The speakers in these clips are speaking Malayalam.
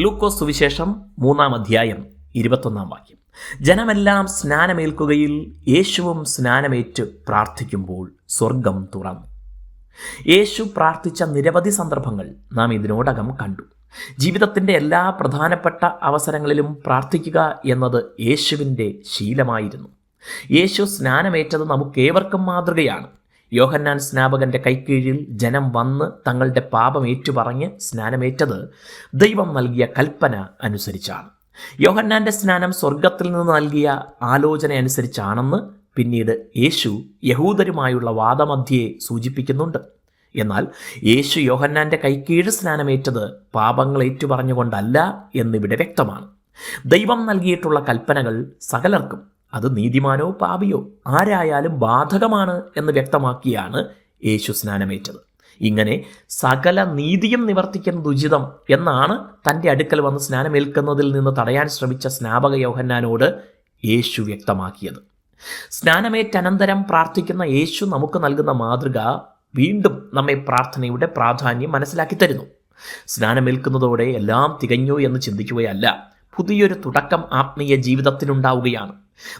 ലൂക്കോസ് സുവിശേഷം മൂന്നാം അധ്യായം ഇരുപത്തൊന്നാം വാക്യം. ജനമെല്ലാം സ്നാനമേൽക്കുകയിൽ യേശുവും സ്നാനമേറ്റ് പ്രാർത്ഥിക്കുമ്പോൾ സ്വർഗം തുറന്നു. യേശു പ്രാർത്ഥിച്ച നിരവധി സന്ദർഭങ്ങൾ നാം ഇതിനോടകം കണ്ടു. ജീവിതത്തിന്റെ എല്ലാ പ്രധാനപ്പെട്ട അവസരങ്ങളിലും പ്രാർത്ഥിക്കുക എന്നത് യേശുവിന്റെ ശീലമായിരുന്നു. യേശു സ്നാനമേറ്റത് നമുക്കേവർക്കും മാതൃകയാണ്. യോഹന്നാൻ സ്നാപകന്റെ കൈക്കീഴിൽ ജനം വന്ന് തങ്ങളുടെ പാപം ഏറ്റുപറഞ്ഞ് സ്നാനമേറ്റത് ദൈവം നൽകിയ കൽപ്പന അനുസരിച്ചാണ്. യോഹന്നാന്റെ സ്നാനം സ്വർഗത്തിൽ നിന്ന് നൽകിയ ആലോചന അനുസരിച്ചാണെന്ന് പിന്നീട് യേശു യഹൂദരുമായുള്ള വാദമധ്യയെ സൂചിപ്പിക്കുന്നുണ്ട്. എന്നാൽ യേശു യോഹന്നാന്റെ കൈക്കീഴ് സ്നാനമേറ്റത് പാപങ്ങൾ ഏറ്റുപറഞ്ഞുകൊണ്ടല്ല എന്നിവിടെ വ്യക്തമാണ്. ദൈവം നൽകിയിട്ടുള്ള കൽപ്പനകൾ സകലർക്കും അത് നീതിമാനോ പാപിയോ? ആരായാലും ബാധകമാണ് എന്ന് വ്യക്തമാക്കിയാണ് യേശു സ്നാനമേറ്റത്. ഇങ്ങനെ സകല നീതിയും നിവർത്തിക്കുന്നത് ഉചിതം എന്നാണ് തന്റെ അടുക്കൽ വന്ന് സ്നാനമേൽക്കുന്നതിൽ നിന്ന് തടയാൻ ശ്രമിച്ച സ്നാപക യോഹന്നാനോട് യേശു വ്യക്തമാക്കിയത്. സ്നാനമേറ്റനന്തരം പ്രാർത്ഥിക്കുന്ന യേശു നമുക്ക് നൽകുന്ന മാതൃക വീണ്ടും നമ്മെ പ്രാർത്ഥനയുടെ പ്രാധാന്യം മനസ്സിലാക്കി തരുന്നു. സ്നാനമേൽക്കുന്നതോടെ എല്ലാം തികഞ്ഞു എന്ന് ചിന്തിക്കുകയല്ല പുതിയൊരു തുടക്കം ആത്മീയ ജീവിതത്തിനുണ്ടാവുകയാണ്.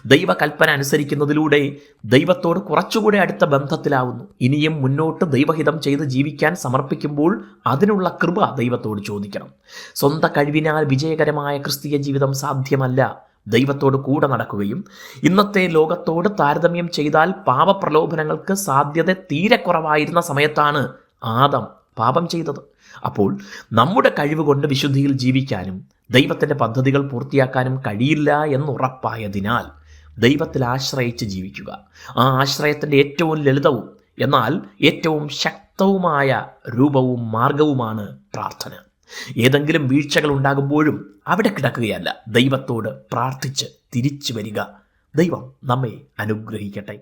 ദൈവകൽപ്പന അനുസരിക്കുന്നതിലൂടെ ദൈവത്തോട് കുറച്ചുകൂടെ അടുത്ത ബന്ധത്തിലാവുന്നു. ഇനിയും മുന്നോട്ട് ദൈവഹിതം ചെയ്ത് ജീവിക്കാൻ സമർപ്പിക്കുമ്പോൾ അതിനുള്ള കൃപ ദൈവത്തോട് ചോദിക്കണം. സ്വന്തം കഴിവിനാൽ വിജയകരമായ ക്രിസ്തീയ ജീവിതം സാധ്യമല്ല. ദൈവത്തോട് കൂടെ നടക്കുകയും ഇന്നത്തെ ലോകത്തോട് താരതമ്യം ചെയ്താൽ പാപപ്രലോഭനങ്ങൾക്ക് സാധ്യത തീരെ കുറവായിരുന്ന സമയത്താണ് ആദം പാപം ചെയ്തത്. അപ്പോൾ നമ്മുടെ കഴിവ് കൊണ്ട് വിശുദ്ധിയിൽ ജീവിക്കാനും ദൈവത്തിന്റെ പദ്ധതികൾ പൂർത്തിയാക്കാനും കഴിയില്ല എന്നുറപ്പായതിനാൽ ദൈവത്തിൽ ആശ്രയിച്ച് ജീവിക്കുക. ആ ആശ്രയത്തിന്റെ ഏറ്റവും ലളിതവും എന്നാൽ ഏറ്റവും ശക്തവുമായ രൂപവും മാർഗവുമാണ് പ്രാർത്ഥന. ഏതെങ്കിലും വീഴ്ചകൾ ഉണ്ടാകുമ്പോഴും അവിടെ കിടക്കുകയല്ല. ദൈവത്തോട് പ്രാർത്ഥിച്ച് തിരിച്ചു വരിക. ദൈവം നമ്മെ അനുഗ്രഹിക്കട്ടെ.